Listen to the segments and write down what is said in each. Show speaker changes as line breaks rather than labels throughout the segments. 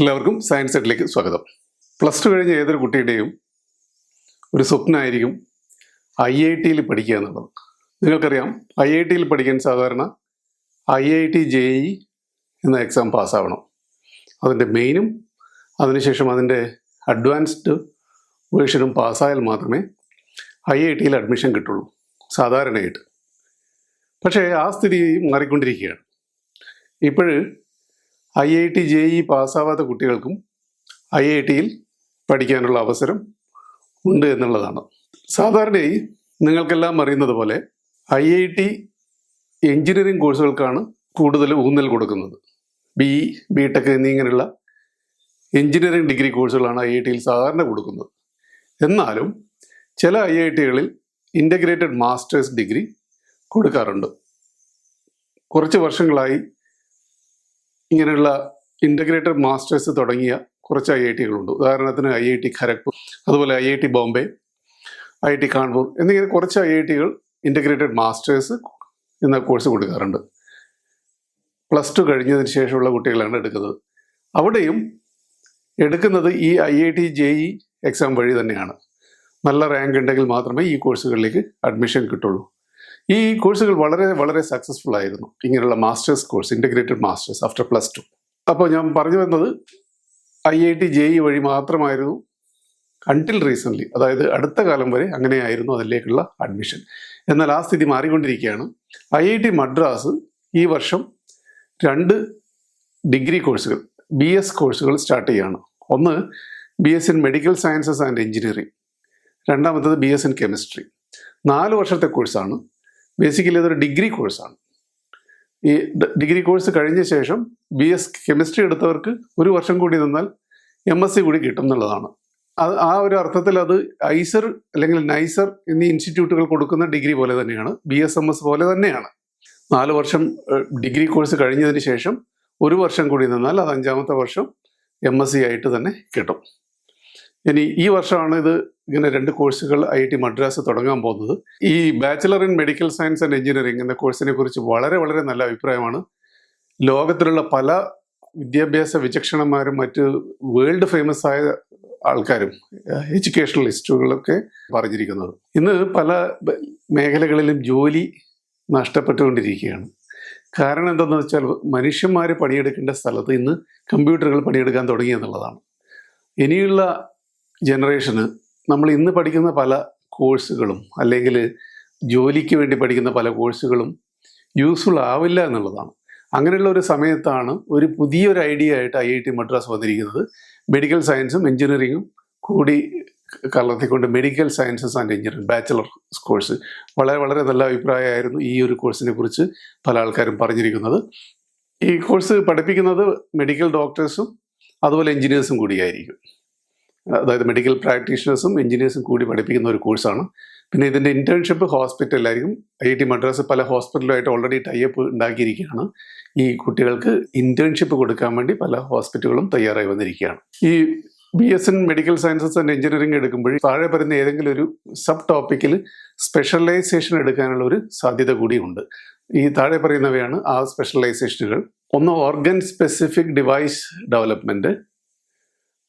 എല്ലാവർക്കും സയൻസ് സെറ്റിലേക്ക് സ്വാഗതം. പ്ലസ് ടു കഴിഞ്ഞ ഏതൊരു കുട്ടിയുടെയും ഒരു സ്വപ്നമായിരിക്കും ഐ ഐ ടിയിൽ പഠിക്കുക എന്നുള്ളത്. നിങ്ങൾക്കറിയാം ഐ ഐ ടിയിൽ പഠിക്കാൻ സാധാരണ I I T J E എന്ന എക്സാം പാസ്സാവണം അതിന്റെ മെയിനും അതിനുശേഷം അതിന്റെ അഡ്വാൻസ്ഡ് വേർഷനും പാസ്സായാൽ മാത്രമേ ഐ ഐ ടിയിൽ അഡ്മിഷൻ കിട്ടുള്ളൂ. സാധാരണയായിട്ട്. പക്ഷേ ആ സ്ഥിതി മാറിക്കൊണ്ടിരിക്കുകയാണ്. ഇപ്പോഴ് I I T J E പാസ്സാവാത്ത കുട്ടികൾക്കും ഐ ഐ ടിയിൽ പഠിക്കാനുള്ള അവസരം ഉണ്ട് എന്നുള്ളതാണ്. സാധാരണയായി നിങ്ങൾക്കെല്ലാം അറിയുന്നത് പോലെ ഐ ഐ ടി എഞ്ചിനീയറിംഗ് കോഴ്സുകൾക്കാണ് കൂടുതൽ ഊന്നൽ കൊടുക്കുന്നത്. ബി ഇ ബി ടെക് എന്നിങ്ങനെയുള്ള എഞ്ചിനീയറിംഗ് ഡിഗ്രി കോഴ്സുകളാണ് ഐ ഐ ടിയിൽ സാധാരണ കൊടുക്കുന്നത്. എന്നാലും ചില ഐ ഐ ടികളിൽ ഇന്റഗ്രേറ്റഡ് മാസ്റ്റേഴ്സ് ഡിഗ്രി കൊടുക്കാറുണ്ട്. കുറച്ച് വർഷങ്ങളായി ഇങ്ങനെയുള്ള ഇന്റഗ്രേറ്റഡ് മാസ്റ്റേഴ്സ് തുടങ്ങിയ കുറച്ച് ഐ ഐ ടികളുണ്ട്. ഉദാഹരണത്തിന് ഐ ഐ ടി ഖരഗ്പൂർ അതുപോലെ I I T Bombay I I T Kanpur എന്നിങ്ങനെ കുറച്ച് ഐ ഐ ടികൾ ഇന്റഗ്രേറ്റഡ് മാസ്റ്റേഴ്സ് എന്ന കോഴ്സ് കൊടുക്കാറുണ്ട്. പ്ലസ് ടു കഴിഞ്ഞതിന് ശേഷമുള്ള കുട്ടികളാണ് എടുക്കുന്നത്. അവിടെയും എടുക്കുന്നത് ഈ I I T J E exam വഴി തന്നെയാണ്. നല്ല റാങ്ക് ഉണ്ടെങ്കിൽ മാത്രമേ ഈ കോഴ്സുകളിലേക്ക് അഡ്മിഷൻ കിട്ടുള്ളൂ. ഈ കോഴ്സുകൾ വളരെ വളരെ സക്സസ്ഫുൾ ആയിരുന്നു. ഇങ്ങനെയുള്ള masters course integrated masters after plus two അപ്പോൾ ഞാൻ പറഞ്ഞു വന്നത് I I T J E വഴി മാത്രമായിരുന്നു കണ്ടിൽ റീസെന്റ്ലി അതായത് അടുത്ത കാലം വരെ അങ്ങനെയായിരുന്നു അതിലേക്കുള്ള അഡ്മിഷൻ എന്നാൽ ആ സ്ഥിതി മാറിക്കൊണ്ടിരിക്കുകയാണ്. ഐ ഐ ടി മദ്രാസ് ഈ വർഷം രണ്ട് ഡിഗ്രി കോഴ്സുകൾ ബി എസ് കോഴ്സുകൾ സ്റ്റാർട്ട് ചെയ്യുകയാണ് ഒന്ന് B S in medical sciences and engineering രണ്ടാമത്തത് ബി എസ് ഇൻ കെമിസ്ട്രി നാല് വർഷത്തെ കോഴ്സാണ് ബേസിക്കലി അതൊരു ഡിഗ്രി കോഴ്സാണ് ഈ ഡിഗ്രി കോഴ്സ് കഴിഞ്ഞ ശേഷം ബി എസ് കെമിസ്ട്രി എടുത്തവർക്ക് ഒരു വർഷം കൂടി നിന്നാൽ എം എസ് സി കൂടി കിട്ടും എന്നുള്ളതാണ്. അത് ആ ഒരു അർത്ഥത്തിൽ അത് ഐസർ അല്ലെങ്കിൽ നൈസർ എന്നീ ഇൻസ്റ്റിറ്റ്യൂട്ടുകൾ കൊടുക്കുന്ന ഡിഗ്രി പോലെ തന്നെയാണ്. ബി എസ് എം എസ് പോലെ തന്നെയാണ്. നാല് വർഷം ഡിഗ്രി കോഴ്സ് കഴിഞ്ഞതിന് ശേഷം ഒരു വർഷം കൂടി നിന്നാൽ അത് അഞ്ചാമത്തെ വർഷം എം എസ് സി ആയിട്ട് തന്നെ കിട്ടും. ഇനി ഈ വർഷമാണ് ഇത് ഇങ്ങനെ രണ്ട് കോഴ്സുകൾ ഐ ടി മദ്രാസ് തുടങ്ങാൻ പോകുന്നത്. ഈ bachelor in medical science and engineering എന്ന കോഴ്സിനെ കുറിച്ച് വളരെ വളരെ നല്ല അഭിപ്രായമാണ്. ലോകത്തിലുള്ള പല വിദ്യാഭ്യാസ വിചക്ഷണന്മാരും മറ്റ് വേൾഡ് ഫേമസ് ആയ ആൾക്കാരും എഡ്യൂക്കേഷണലിസ്റ്റുകളൊക്കെ പറഞ്ഞിരിക്കുന്നത്. ഇന്ന് പല മേഖലകളിലും ജോലി നഷ്ടപ്പെട്ടുകൊണ്ടിരിക്കുകയാണ്. കാരണം എന്തെന്ന് വെച്ചാൽ മനുഷ്യന്മാർ പണിയെടുക്കേണ്ട സ്ഥലത്ത് ഇന്ന് കമ്പ്യൂട്ടറുകൾ പണിയെടുക്കാൻ തുടങ്ങി എന്നുള്ളതാണ്. ഇനിയുള്ള ജനറേഷന് നമ്മൾ ഇന്ന് പഠിക്കുന്ന പല കോഴ്സുകളും അല്ലെങ്കിൽ ജോലിക്ക് വേണ്ടി പഠിക്കുന്ന പല കോഴ്സുകളും യൂസ്ഫുൾ ആവില്ല എന്നുള്ളതാണ്. അങ്ങനെയുള്ള ഒരു സമയത്താണ് ഒരു പുതിയൊരു ഐഡിയ ആയിട്ട് ഐ ഐ ടി മദ്രാസ് വന്നിരിക്കുന്നത്. മെഡിക്കൽ സയൻസും എഞ്ചിനീയറിംഗും കൂടി കലർത്തിക്കൊണ്ട് medical sciences and engineering bachelor course വളരെ വളരെ നല്ല അഭിപ്രായമായിരുന്നു ഈ ഒരു കോഴ്സിനെ കുറിച്ച് പല ആൾക്കാരും പറഞ്ഞിരിക്കുന്നത്. ഈ കോഴ്സ് പഠിപ്പിക്കുന്നത് മെഡിക്കൽ ഡോക്ടേഴ്സും അതുപോലെ എഞ്ചിനീയേഴ്സും കൂടിയായിരിക്കും. അതായത് മെഡിക്കൽ പ്രാക്ടീഷണേഴ്സും എഞ്ചിനീയേഴ്സും കൂടി പഠിപ്പിക്കുന്ന ഒരു കോഴ്സാണ് പിന്നെ ഇതിന്റെ ഇന്റേൺഷിപ്പ് ഹോസ്പിറ്റലിലായിരിക്കും ഐ ഐ ടി മദ്രാസ് പല ഹോസ്പിറ്റലുമായിട്ട് ഓൾറെഡി ടൈപ്പ് ഉണ്ടാക്കിയിരിക്കുകയാണ്. ഈ കുട്ടികൾക്ക് ഇന്റേൺഷിപ്പ് കൊടുക്കാൻ വേണ്ടി പല ഹോസ്പിറ്റലുകളും തയ്യാറായി വന്നിരിക്കുകയാണ്. ഈ B S in medical sciences and engineering എടുക്കുമ്പോൾ താഴെ പറയുന്ന ഏതെങ്കിലും ഒരു സബ് ടോപ്പിക്കിൽ സ്പെഷ്യലൈസേഷൻ എടുക്കാനുള്ള ഒരു സാധ്യത കൂടിയുണ്ട്. ഈ താഴെ പറയുന്നവയാണ് ആ സ്പെഷ്യലൈസേഷനുകൾ ഒന്ന് ഓർഗൻ സ്പെസിഫിക് ഡിവൈസ് ഡെവലപ്മെന്റ്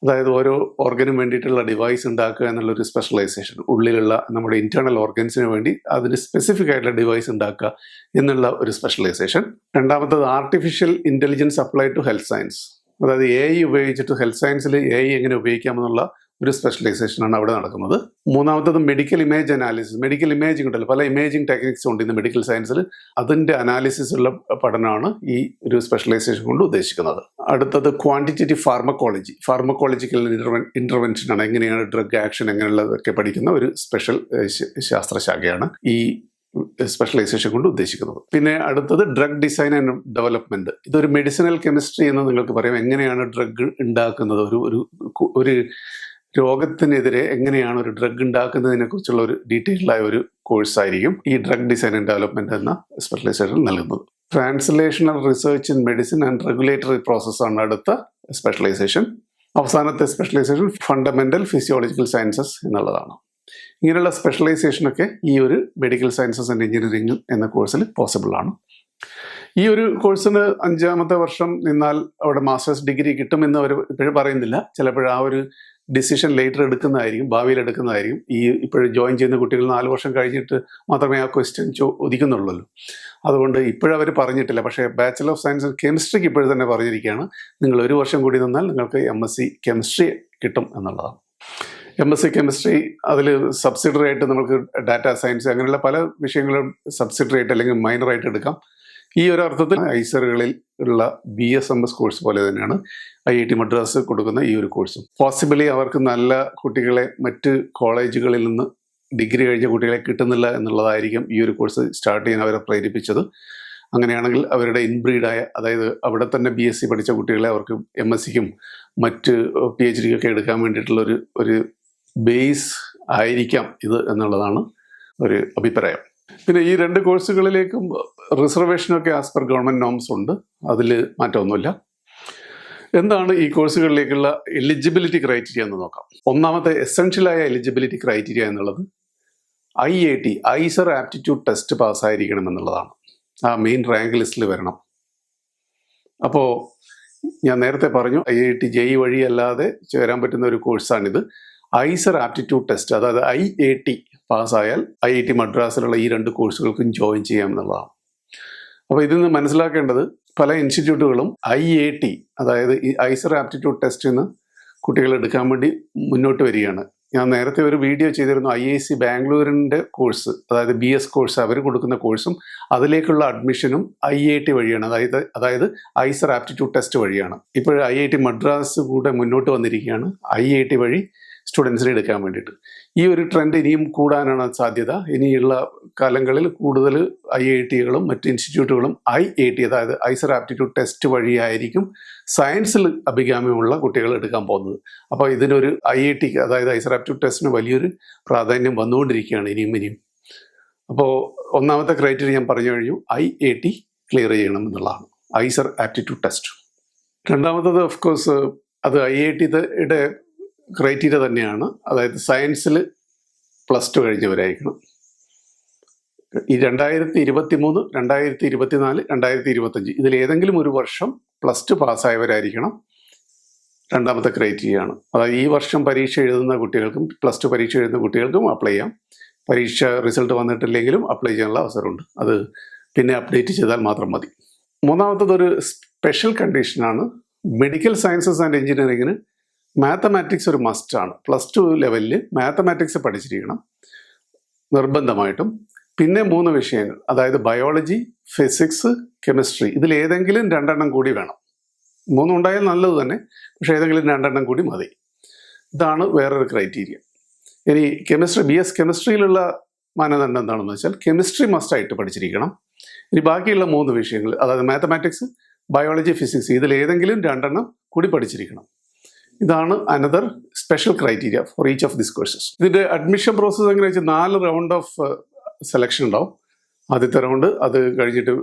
അതായത് ഓരോ ഓർഗനും വേണ്ടിയിട്ടുള്ള ഡിവൈസ് ഉണ്ടാക്കുക എന്നുള്ളൊരു സ്പെഷ്യലൈസേഷൻ ഉള്ളിലുള്ള നമ്മുടെ ഇന്റേണൽ ഓർഗൻസിന് വേണ്ടി അതിന് സ്പെസിഫിക് ആയിട്ടുള്ള ഡിവൈസ് ഉണ്ടാക്കുക എന്നുള്ള ഒരു സ്പെഷ്യലൈസേഷൻ രണ്ടാമത്തത് artificial intelligence apply to health science അതായത് എ ഐ ഉപയോഗിച്ചിട്ട് ഹെൽത്ത് സയൻസിൽ എ ഐ എങ്ങനെ ഉപയോഗിക്കാമെന്നുള്ള ഒരു സ്പെഷ്യലൈസേഷനാണ് അവിടെ നടക്കുന്നത്. മൂന്നാമത്തത് medical image analysis medical imaging ഉണ്ടല്ലോ പല ഇമേജിംഗ് ടെക്നിക്സ് ഉണ്ട് ഇന്ന് മെഡിക്കൽ സയൻസിൽ അതിന്റെ അനാലിസിസ് ഉള്ള പഠനമാണ് ഈ ഒരു സ്പെഷ്യലൈസേഷൻ കൊണ്ട് ഉദ്ദേശിക്കുന്നത്. അടുത്തത് ക്വാണ്ടിറ്റേറ്റീവ് ഫാർമക്കോളജി ഫാർമക്കോളജിക്കൽ ഇന്റർവെൻ ഇന്റർവെൻഷനാണ് എങ്ങനെയാണ് ഡ്രഗ് ആക്ഷൻ എങ്ങനെയുള്ളതൊക്കെ പഠിക്കുന്ന ഒരു സ്പെഷ്യൽ ശാസ്ത്രശാഖയാണ് ഈ സ്പെഷ്യലൈസേഷൻ കൊണ്ട് ഉദ്ദേശിക്കുന്നത്. പിന്നെ അടുത്തത് ഡ്രഗ് ഡിസൈൻ ആൻഡ് ഡെവലപ്മെന്റ് ഇതൊരു മെഡിസിനൽ കെമിസ്ട്രി എന്ന് നിങ്ങൾക്ക് പറയാം. എങ്ങനെയാണ് ഡ്രഗ് ഉണ്ടാക്കുന്നത്? ഒരു ഒരു രോഗത്തിനെതിരെ എങ്ങനെയാണ് ഒരു ഡ്രഗ് ഉണ്ടാക്കുന്നതിനെ കുറിച്ചുള്ള ഒരു ഡീറ്റെയിൽഡ് ആയ ഒരു കോഴ്സ് ആയിരിക്കും ഈ ഡ്രഗ് ഡിസൈൻ ആൻഡ് ഡെവലപ്മെന്റ് എന്ന സ്പെഷ്യലൈസേഷൻ നൽകുന്നത്. Translational research in medicine and regulatory പ്രോസസ്സാണ് അടുത്ത സ്പെഷ്യലൈസേഷൻ അവസാനത്തെ സ്പെഷ്യലൈസേഷൻ ഫണ്ടമെന്റൽ ഫിസിയോളജിക്കൽ സയൻസസ് എന്നുള്ളതാണ്. ഇങ്ങനെയുള്ള സ്പെഷ്യലൈസേഷനൊക്കെ ഈ ഒരു മെഡിക്കൽ സയൻസസ് ആൻഡ് എഞ്ചിനീയറിംഗ് എന്ന കോഴ്സിൽ പോസിബിൾ ആണ്. ഈ ഒരു കോഴ്സിന് അഞ്ചാമത്തെ വർഷം നിന്നാൽ അവിടെ മാസ്റ്റേഴ്സ് ഡിഗ്രി കിട്ടുമെന്ന് അവർ ഇപ്പോഴും പറയുന്നില്ല. ചിലപ്പോൾ ആ ഒരു ഡിസിഷൻ ലേറ്റർ എടുക്കുന്നതായിരിക്കും ഭാവിയിൽ എടുക്കുന്നതായിരിക്കും. ഈ ഇപ്പോഴും ജോയിൻ ചെയ്യുന്ന കുട്ടികൾ നാല് വർഷം കഴിഞ്ഞിട്ട് മാത്രമേ ആ ക്വസ്റ്റ്യൻ ചോദിക്കുന്നുള്ളൂ അതുകൊണ്ട് ഇപ്പോഴവർ പറഞ്ഞിട്ടില്ല. പക്ഷേ ബാച്ചലർ ഓഫ് സയൻസ് കെമിസ്ട്രിക്ക് ഇപ്പോഴും തന്നെ പറഞ്ഞിരിക്കുകയാണ്. നിങ്ങൾ ഒരു വർഷം കൂടി നിന്നാൽ നിങ്ങൾക്ക് എം എസ് സി കെമിസ്ട്രി കിട്ടും എന്നുള്ളതാണ്. എം എസ് സി കെമിസ്ട്രി അതിൽ സബ്സിഡറി ആയിട്ട് നമുക്ക് ഡാറ്റാ സയൻസ് അങ്ങനെയുള്ള പല വിഷയങ്ങളും സബ്സിഡറി ആയിട്ട് അല്ലെങ്കിൽ മൈനറായിട്ട് എടുക്കാം. ഈ ഒരു അർത്ഥത്തിൽ ഐസറുകളിൽ ഉള്ള B S M S course പോലെ തന്നെയാണ് ഐ ഐ ടി മദ്രാസ് കൊടുക്കുന്ന ഈ ഒരു കോഴ്സും. പോസിബിളി അവർക്ക് നല്ല കുട്ടികളെ മറ്റ് കോളേജുകളിൽ നിന്ന് ഡിഗ്രി കഴിഞ്ഞ കുട്ടികളെ കിട്ടുന്നില്ല എന്നുള്ളതായിരിക്കും ഈ ഒരു കോഴ്സ് സ്റ്റാർട്ട് ചെയ്യാൻ അവരെ പ്രേരിപ്പിച്ചത്. അങ്ങനെയാണെങ്കിൽ അവരുടെ ഇൻബ്രീഡായ അതായത് അവിടെ തന്നെ ബി എസ് സി പഠിച്ച കുട്ടികളെ അവർക്ക് എം എസ് സിക്കും മറ്റ് പി എച്ച് ഡിക്കൊക്കെ എടുക്കാൻ വേണ്ടിയിട്ടുള്ള ഒരു ഒരു ബേസ് ആയിരിക്കാം ഇത് എന്നുള്ളതാണ് ഒരു അഭിപ്രായം. പിന്നെ ഈ രണ്ട് കോഴ്സുകളിലേക്കും റിസർവേഷനൊക്കെ ആസ് പെർ ഗവൺമെന്റ് നോംസ് ഉണ്ട്. അതിൽ മാറ്റമൊന്നുമില്ല. എന്താണ് ഈ കോഴ്സുകളിലേക്കുള്ള എലിജിബിലിറ്റി ക്രൈറ്റീരിയ എന്ന് നോക്കാം. ഒന്നാമത്തെ എസെൻഷ്യലായ എലിജിബിലിറ്റി ക്രൈറ്റീരിയ എന്നുള്ളത് I A T IISER aptitude test പാസ്സായിരിക്കണം എന്നുള്ളതാണ് ആ മെയിൻ റാങ്ക് ലിസ്റ്റിൽ വരണം. അപ്പോൾ ഞാൻ നേരത്തെ പറഞ്ഞു ഐ ഐ ടി ജെഇ വഴി അല്ലാതെ ചേരാൻ പറ്റുന്ന ഒരു കോഴ്സാണിത് ഐസർ ആപ്റ്റിറ്റ്യൂഡ് ടെസ്റ്റ് അതായത് ഐ എ ടി പാസ്സായാൽ ഐ ഐ ടി മദ്രാസിലുള്ള ഈ രണ്ട് കോഴ്സുകൾക്കും ജോയിൻ ചെയ്യാം എന്നുള്ളതാണ്. അപ്പോൾ ഇതിൽ നിന്ന് മനസ്സിലാക്കേണ്ടത് പല ഇൻസ്റ്റിറ്റ്യൂട്ടുകളും ഐ എ ടി അതായത് ഈ ഐസർ ആപ്റ്റിറ്റ്യൂഡ് ടെസ്റ്റിൽ നിന്ന് കുട്ടികൾ എടുക്കാൻ വേണ്ടി മുന്നോട്ട് വരികയാണ്. ഞാൻ നേരത്തെ ഒരു വീഡിയോ ചെയ്തിരുന്നു ഐ ഐ സി ബാംഗ്ലൂരിന്റെ കോഴ്സ് അതായത് ബി എസ് കോഴ്സ് അവർ കൊടുക്കുന്ന കോഴ്സും അതിലേക്കുള്ള അഡ്മിഷനും ഐ ഐ ടി വഴിയാണ് അതായത് അതായത് ഐസർ ആപ്റ്റിറ്റ്യൂഡ് ടെസ്റ്റ് വഴിയാണ്. ഇപ്പോൾ ഐ ഐ ടി മദ്രാസ് കൂടെ മുന്നോട്ട് വന്നിരിക്കുകയാണ് ഐ ഐ ടി വഴി സ്റ്റുഡൻസിനെ എടുക്കാൻ വേണ്ടിയിട്ട്. ഈ ഒരു ട്രെൻഡ് ഇനിയും കൂടാനാണ് സാധ്യത. ഇനിയുള്ള കാലങ്ങളിൽ കൂടുതൽ ഐ ഐ ടികളും മറ്റ് ഇൻസ്റ്റിറ്റ്യൂട്ടുകളും ഐ ഐ ടി അതായത് ഐസർ ആപ്റ്റിറ്റ്യൂഡ് ടെസ്റ്റ് വഴിയായിരിക്കും സയൻസിൽ അഭികാമ്യമുള്ള കുട്ടികൾ എടുക്കാൻ പോകുന്നത്. അപ്പോൾ ഇതിനൊരു ഐ ഐ ടി അതായത് ഐസർ ആപ്റ്റിറ്റ്യൂഡ് ടെസ്റ്റിന് വലിയൊരു പ്രാധാന്യം വന്നുകൊണ്ടിരിക്കുകയാണ് ഇനിയും ഇനിയും. അപ്പോൾ ഒന്നാമത്തെ ക്രൈറ്റീരിയ ഞാൻ പറഞ്ഞു കഴിഞ്ഞു. ഐ എ ടി ക്ലിയർ ചെയ്യണം എന്നുള്ളതാണ്. IISER aptitude test. രണ്ടാമത്തത് ഓഫ് കോഴ്സ് അത് ഐ ഐ ടിയുടെ ക്രൈറ്റീരിയ തന്നെയാണ്. അതായത് സയൻസിൽ പ്ലസ് ടു കഴിഞ്ഞവരായിരിക്കണം. ഈ രണ്ടായിരത്തി ഇരുപത്തി മൂന്ന് രണ്ടായിരത്തി ഇരുപത്തിനാല് രണ്ടായിരത്തി ഇരുപത്തഞ്ച് ഇതിൽ ഏതെങ്കിലും ഒരു വർഷം പ്ലസ് ടു പാസ്സായവരായിരിക്കണം രണ്ടാമത്തെ ക്രൈറ്റീരിയ ആണ് അതായത് ഈ വർഷം പരീക്ഷ എഴുതുന്ന കുട്ടികൾക്കും പ്ലസ് ടു പരീക്ഷ എഴുതുന്ന കുട്ടികൾക്കും അപ്ലൈ ചെയ്യാം. പരീക്ഷ റിസൾട്ട് വന്നിട്ടില്ലെങ്കിലും അപ്ലൈ ചെയ്യാനുള്ള അവസരമുണ്ട്. അത് പിന്നെ അപ്ഡേറ്റ് ചെയ്താൽ മാത്രം മതി. മൂന്നാമത്തത് ഒരു സ്പെഷ്യൽ കണ്ടീഷനാണ് മെഡിക്കൽ സയൻസസ് ആൻഡ് എഞ്ചിനീയറിങ്ങിന് മാത്തമാറ്റിക്സ് ഒരു മസ്റ്റാണ് പ്ലസ് ടു ലെവലിൽ മാത്തമാറ്റിക്സ് പഠിച്ചിരിക്കണം. നിർബന്ധമായിട്ടും. പിന്നെ മൂന്ന് വിഷയങ്ങൾ. അതായത് ബയോളജി ഫിസിക്സ് കെമിസ്ട്രി ഇതിൽ ഏതെങ്കിലും രണ്ടെണ്ണം കൂടി വേണം. മൂന്നുണ്ടായാൽ നല്ലത് തന്നെ. പക്ഷേ ഏതെങ്കിലും രണ്ടെണ്ണം കൂടി മതി. ഇതാണ് വേറൊരു ക്രൈറ്റീരിയ ഇനി കെമിസ്ട്രി ബി എസ് കെമിസ്ട്രിയിലുള്ള മാനദണ്ഡം എന്താണെന്ന് വെച്ചാൽ കെമിസ്ട്രി മസ്റ്റായിട്ട് പഠിച്ചിരിക്കണം. ഇനി ബാക്കിയുള്ള മൂന്ന് വിഷയങ്ങൾ. അതായത് മാത്തമാറ്റിക്സ് ബയോളജി ഫിസിക്സ് ഇതിൽ ഏതെങ്കിലും രണ്ടെണ്ണം കൂടി പഠിച്ചിരിക്കണം. ഇതാണ് another special criteria for each of this courses ഇതിന്റെ അഡ്മിഷൻ പ്രോസസ്സ് എങ്ങനെ വെച്ചാൽ നാല് റൗണ്ട് ഓഫ് സെലക്ഷൻ ഉണ്ടാവും. ആദ്യത്തെ റൗണ്ട് അത് കഴിഞ്ഞിട്ട്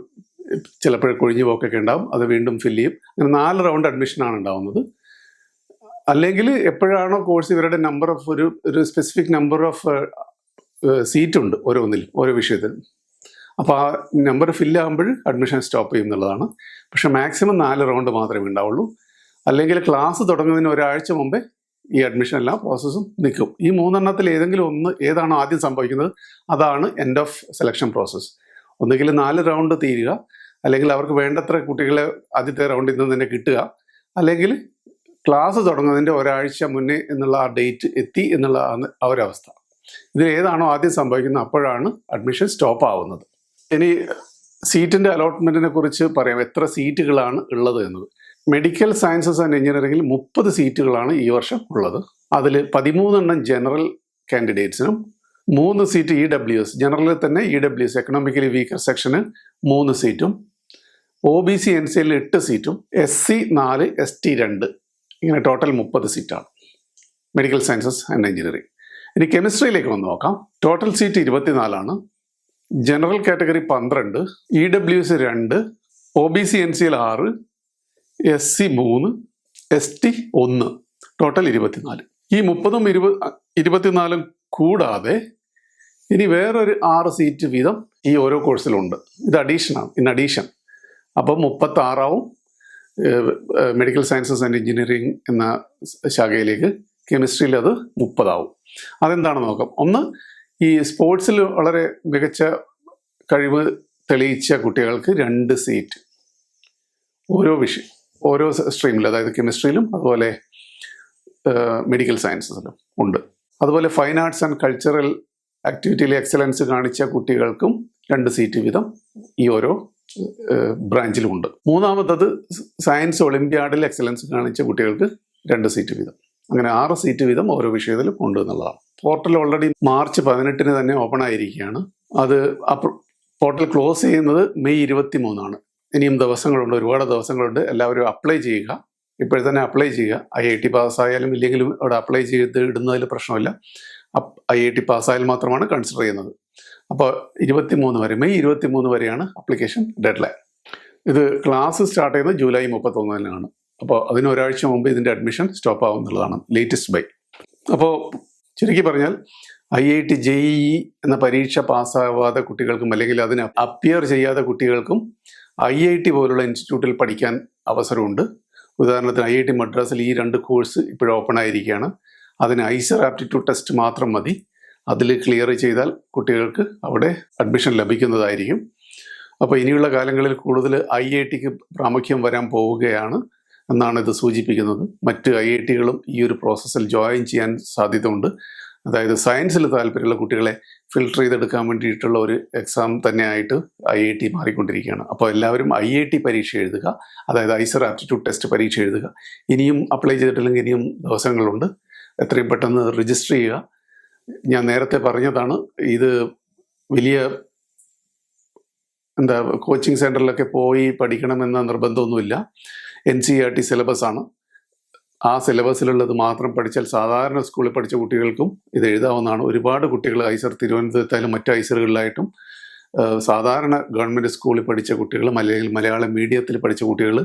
ചിലപ്പോൾ കൊഴിഞ്ഞു പോക്കൊക്കെ ഉണ്ടാവും. അത് വീണ്ടും ഫില്ല് ചെയ്യും. അങ്ങനെ നാല് റൗണ്ട് അഡ്മിഷനാണ് ഉണ്ടാവുന്നത്. അല്ലെങ്കിൽ എപ്പോഴാണോ കോഴ്സ് ഇവരുടെ നമ്പർ ഓഫ് ഒരു ഒരു സ്പെസിഫിക് നമ്പർ ഓഫ് സീറ്റ് ഉണ്ട് ഓരോന്നിൽ ഓരോ വിഷയത്തിൽ. അപ്പോൾ ആ നമ്പർ ഫില്ല് ആകുമ്പോൾ അഡ്മിഷൻ സ്റ്റോപ്പ് ചെയ്യും എന്നുള്ളതാണ്. പക്ഷേ മാക്സിമം നാല് റൗണ്ട് മാത്രമേ ഉണ്ടാവുള്ളൂ. അല്ലെങ്കിൽ ക്ലാസ് തുടങ്ങുന്നതിന് ഒരാഴ്ച മുമ്പേ ഈ അഡ്മിഷൻ എല്ലാ പ്രോസസ്സും നിൽക്കും. ഈ മൂന്നെണ്ണത്തിൽ ഏതെങ്കിലും ഒന്ന് ഏതാണോ ആദ്യം സംഭവിക്കുന്നത്? അതാണ് എൻഡ് ഓഫ് സെലക്ഷൻ പ്രോസസ്സ് ഒന്നുകിൽ നാല് റൗണ്ട് തീരുക. അല്ലെങ്കിൽ അവർക്ക് വേണ്ടത്ര കുട്ടികളെ ആദ്യത്തെ റൗണ്ടിൽ നിന്ന് തന്നെ കിട്ടുക. അല്ലെങ്കിൽ ക്ലാസ് തുടങ്ങുന്നതിന്റെ ഒരാഴ്ച മുന്നേ എന്നുള്ള ആ ഡേറ്റ് എത്തി എന്നുള്ള ആ ഒരു അവസ്ഥ ഇതിൽ ഏതാണോ ആദ്യം സംഭവിക്കുന്നത് അപ്പോഴാണ് അഡ്മിഷൻ സ്റ്റോപ്പ് ആവുന്നത്. ഇനി സീറ്റിന്റെ അലോട്ട്മെന്റിനെ കുറിച്ച് പറയാം. എത്ര സീറ്റുകളാണ് ഉള്ളത് എന്നത്. മെഡിക്കൽ സയൻസസ് ആൻഡ് എഞ്ചിനീയറിംഗിൽ മുപ്പത് സീറ്റുകളാണ് ഈ വർഷം ഉള്ളത്. അതിൽ പതിമൂന്നെണ്ണം ജനറൽ കാൻഡിഡേറ്റ്സിനും മൂന്ന് സീറ്റ് ഇ ഡബ്ല്യു എസ് ജനറലിൽ തന്നെ E W S economically weaker സെക്ഷന് മൂന്ന് സീറ്റും. O B C N C എല്ലിൽ എട്ട് സീറ്റും. എസ് സി നാല് എസ് ടി രണ്ട്. ഇങ്ങനെ ടോട്ടൽ മുപ്പത് സീറ്റാണ്. മെഡിക്കൽ സയൻസസ് ആൻഡ് എഞ്ചിനീയറിംഗ് ഇനി കെമിസ്ട്രിയിലേക്ക് വന്ന് നോക്കാം. ടോട്ടൽ സീറ്റ് ഇരുപത്തിനാലാണ്. ജനറൽ കാറ്റഗറി പന്ത്രണ്ട് ഇ ഡബ്ല്യു എസ് രണ്ട് O B C N C L ആറ് എസ് സി മൂന്ന് എസ് ടി ഒന്ന് ടോട്ടൽ ഇരുപത്തിനാല്. ഈ മുപ്പതും ഇരുപത് ഇരുപത്തിനാലും കൂടാതെ ഇനി വേറൊരു ആറ് സീറ്റ് വീതം ഈ ഓരോ കോഴ്സിലുണ്ട്. ഇത് അഡീഷനാണ് ഇൻ അഡീഷൻ അപ്പം മുപ്പത്തി ആറാവും മെഡിക്കൽ സയൻസസ് ആൻഡ് എഞ്ചിനീയറിംഗ് എന്ന ശാഖയിലേക്ക് കെമിസ്ട്രിയിൽ അത് മുപ്പതാവും. അതെന്താണെന്ന് നോക്കാം? ഒന്ന് ഈ സ്പോർട്സിൽ വളരെ മികച്ച കഴിവ് തെളിയിച്ച കുട്ടികൾക്ക് രണ്ട് സീറ്റ് ഓരോ വിഷയം. ഓരോ സ്ട്രീമിൽ അതായത് കെമിസ്ട്രിയിലും അതുപോലെ മെഡിക്കൽ സയൻസസിലും ഉണ്ട്. അതുപോലെ ഫൈൻ ആർട്സ് ആൻഡ് കൾച്ചറൽ ആക്ടിവിറ്റിയിൽ എക്സലൻസ് കാണിച്ച കുട്ടികൾക്കും രണ്ട് സീറ്റ് വീതം ഈ ഓരോ ബ്രാഞ്ചിലുമുണ്ട് മൂന്നാമത്തത് സയൻസ് ഒളിമ്പ്യാഡിൽ എക്സലൻസ് കാണിച്ച കുട്ടികൾക്ക് രണ്ട് സീറ്റ് വീതം. അങ്ങനെ ആറ് സീറ്റ് വീതം ഓരോ വിഷയത്തിലും ഉണ്ട് എന്നുള്ളതാണ്. പോർട്ടൽ ഓൾറെഡി മാർച്ച് പതിനെട്ടിന് തന്നെ ഓപ്പൺ ആയിരിക്കുകയാണ്. അത് പോർട്ടൽ ക്ലോസ് ചെയ്യുന്നത് മെയ് ഇരുപത്തി മൂന്നാണ് ഇനിയും ദിവസങ്ങളുണ്ട് ഒരുപാട് ദിവസങ്ങളുണ്ട്. എല്ലാവരും അപ്ലൈ ചെയ്യുക. ഇപ്പോഴും തന്നെ അപ്ലൈ ചെയ്യുക. ഐ ഐ ടി പാസ്സായാലും ഇല്ലെങ്കിലും അവിടെ അപ്ലൈ ചെയ്ത് ഇടുന്നതിൽ പ്രശ്നമില്ല. ഐ ഐ ടി പാസ്സായാൽ മാത്രമാണ് കൺസിഡർ ചെയ്യുന്നത്. അപ്പോൾ ഇരുപത്തി മൂന്ന് വരെ മെയ് ഇരുപത്തി മൂന്ന് വരെയാണ് അപ്ലിക്കേഷൻ ഡെഡ് ലൈൻ ഇത് ക്ലാസ് സ്റ്റാർട്ട് ചെയ്യുന്നത് ജൂലൈ മുപ്പത്തൊന്നിനാണ്. അപ്പോൾ അതിന് ഒരാഴ്ച മുമ്പ് ഇതിന്റെ അഡ്മിഷൻ സ്റ്റോപ്പ് ആവുന്നുള്ളതാണ്. ലേറ്റസ്റ്റ് ബൈ അപ്പോൾ ചുരുക്കി പറഞ്ഞാൽ ഐ ഐ ടി ജെ എന്ന പരീക്ഷ പാസ്സാവാതെ കുട്ടികൾക്കും അല്ലെങ്കിൽ അതിന് അപ്പിയർ ചെയ്യാത്ത കുട്ടികൾക്കും ഐ ഐ ടി പോലുള്ള ഇൻസ്റ്റിറ്റ്യൂട്ടിൽ പഠിക്കാൻ അവസരമുണ്ട്. ഉദാഹരണത്തിന് ഐ ഐ ടി മദ്രാസിൽ ഈ രണ്ട് കോഴ്സ് ഇപ്പോഴും ഓപ്പൺ ആയിരിക്കുകയാണ്. അതിന് ഐസർ ആപ്റ്റിറ്റ്യൂഡ് ടെസ്റ്റ് മാത്രം മതി. അതിൽ ക്ലിയർ ചെയ്താൽ കുട്ടികൾക്ക് അവിടെ അഡ്മിഷൻ ലഭിക്കുന്നതായിരിക്കും. അപ്പോൾ ഇനിയുള്ള കാലങ്ങളിൽ കൂടുതൽ ഐ ഐ ടിക്ക് പ്രാമുഖ്യം വരാൻ പോവുകയാണ് എന്നാണ് ഇത് സൂചിപ്പിക്കുന്നത്. മറ്റ് ഐ ഐ ടികളും ഈ ഒരു പ്രോസസ്സിൽ ജോയിൻ ചെയ്യാൻ സാധ്യതയുണ്ട്. അതായത് സയൻസിൽ താല്പര്യമുള്ള കുട്ടികളെ ഫിൽട്ടർ ചെയ്തെടുക്കാൻ വേണ്ടിയിട്ടുള്ള ഒരു എക്സാം തന്നെയായിട്ട് ഐ ഐ ടി മാറിക്കൊണ്ടിരിക്കുകയാണ്. അപ്പോൾ എല്ലാവരും ഐ ഐ ടി പരീക്ഷ എഴുതുക. അതായത് ഐസർ ആപ്റ്റിറ്റ്യൂഡ് ടെസ്റ്റ് പരീക്ഷ എഴുതുക. ഇനിയും അപ്ലൈ ചെയ്തിട്ടില്ലെങ്കിൽ ഇനിയും ദിവസങ്ങളുണ്ട്. എത്രയും പെട്ടെന്ന് രജിസ്റ്റർ ചെയ്യുക. ഞാൻ നേരത്തെ പറഞ്ഞതാണ് ഇത് വലിയ എന്താ കോച്ചിങ് സെന്ററിലൊക്കെ പോയി പഠിക്കണമെന്ന നിർബന്ധമൊന്നുമില്ല. N C R T syllabus ആണ്. ആ സിലബസിലുള്ളത് മാത്രം പഠിച്ചാൽ സാധാരണ സ്കൂളിൽ പഠിച്ച കുട്ടികൾക്കും ഇത് എഴുതാവുന്നതാണ്. ഒരുപാട് കുട്ടികൾ ഐസർ തിരുവനന്തപുരത്തായാലും മറ്റു ഐസറുകളിലായിട്ടും സാധാരണ ഗവൺമെന്റ് സ്കൂളിൽ പഠിച്ച കുട്ടികൾ അല്ലെങ്കിൽ മലയാളം മീഡിയത്തിൽ പഠിച്ച കുട്ടികൾ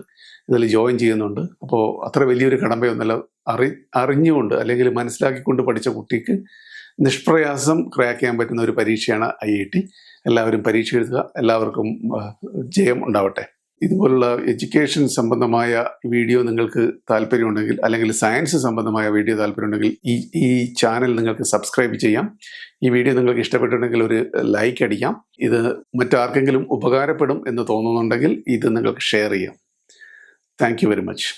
ഇതിൽ ജോയിൻ ചെയ്യുന്നുണ്ട്. അപ്പോൾ അത്ര വലിയൊരു കടമ്പയൊന്നുമല്ല അറി അറിഞ്ഞുകൊണ്ട് അല്ലെങ്കിൽ മനസ്സിലാക്കിക്കൊണ്ട് പഠിച്ച കുട്ടിക്ക് നിഷ്പ്രയാസം ക്രാക്ക് ചെയ്യാൻ പറ്റുന്ന ഒരു പരീക്ഷയാണ് ഐ എല്ലാവരും പരീക്ഷ എഴുതുക. എല്ലാവർക്കും ജയം ഉണ്ടാവട്ടെ. ഇതുപോലുള്ള എഡ്യൂക്കേഷൻ സംബന്ധമായ വീഡിയോ നിങ്ങൾക്ക് താല്പര്യമുണ്ടെങ്കിൽ അല്ലെങ്കിൽ സയൻസ് സംബന്ധമായ വീഡിയോ താല്പര്യമുണ്ടെങ്കിൽ ഈ ഈ ചാനൽ നിങ്ങൾക്ക് സബ്സ്ക്രൈബ് ചെയ്യാം. ഈ വീഡിയോ നിങ്ങൾക്ക് ഇഷ്ടപ്പെട്ടിട്ടുണ്ടെങ്കിൽ ഒരു ലൈക്ക് അടിക്കാം. ഇത് മറ്റാർക്കെങ്കിലും ഉപകാരപ്പെടും എന്ന് തോന്നുന്നുണ്ടെങ്കിൽ ഇത് നിങ്ങൾക്ക് ഷെയർ ചെയ്യാം. Thank very much.